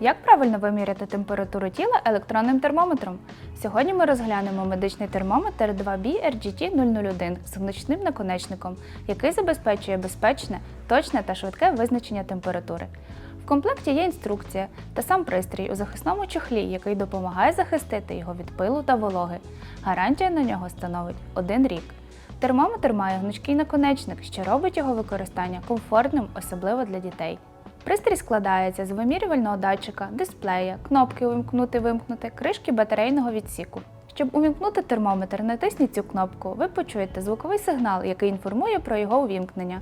Як правильно виміряти температуру тіла електронним термометром? Сьогодні ми розглянемо медичний термометр 2B RGT 001 з гнучним наконечником, який забезпечує безпечне, точне та швидке визначення температури. В комплекті є інструкція та сам пристрій у захисному чохлі, який допомагає захистити його від пилу та вологи. Гарантія на нього становить один рік. Термометр має гнучкий наконечник, що робить його використання комфортним, особливо для дітей. Пристрій складається з вимірювального датчика, дисплея, кнопки Увімкнути-вимкнути, кришки батарейного відсіку. Щоб увімкнути термометр, натисніть цю кнопку. Ви почуєте звуковий сигнал, який інформує про його увімкнення.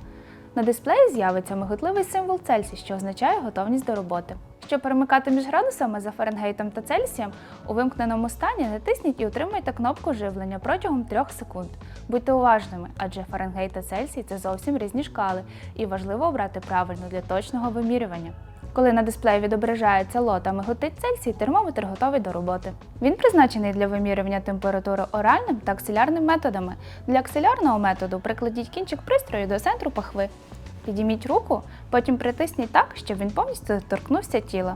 На дисплеї з'явиться миготливий символ Цельсій, що означає готовність до роботи. Щоб перемикати між градусами за Фаренгейтом та Цельсієм, у вимкненому стані натисніть і утримайте кнопку живлення протягом 3 секунд. Будьте уважними, адже Фаренгейт та Цельсій це зовсім різні шкали, і важливо обрати правильну для точного вимірювання. Коли на дисплеї відображається лот, а миготить Цельсій, термометр готовий до роботи. Він призначений для вимірювання температури оральним та аксилярним методами. Для аксилярного методу прикладіть кінчик пристрою до центру пахви. Підійміть руку, потім притисніть так, щоб він повністю торкнувся тіла.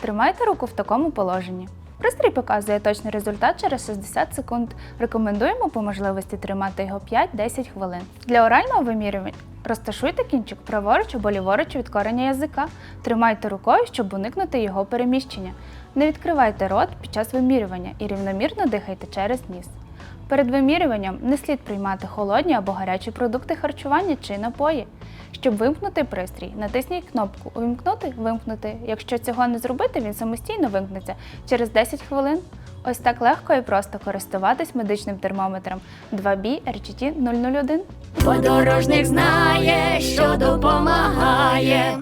Тримайте руку в такому положенні. Пристрій показує точний результат через 60 секунд. Рекомендуємо по можливості тримати його 5-10 хвилин. Для орального вимірювання розташуйте кінчик праворуч або ліворуч від кореня язика. Тримайте рукою, щоб уникнути його переміщення. Не відкривайте рот під час вимірювання і рівномірно дихайте через ніс. Перед вимірюванням не слід приймати холодні або гарячі продукти харчування чи напої. Щоб вимкнути пристрій, натисніть кнопку Увімкнути вимкнути. Якщо цього не зробити, він самостійно вимкнеться через 10 хвилин. Ось так легко і просто користуватись медичним термометром 2B RGT 001. Подорожник знає, що допомагає.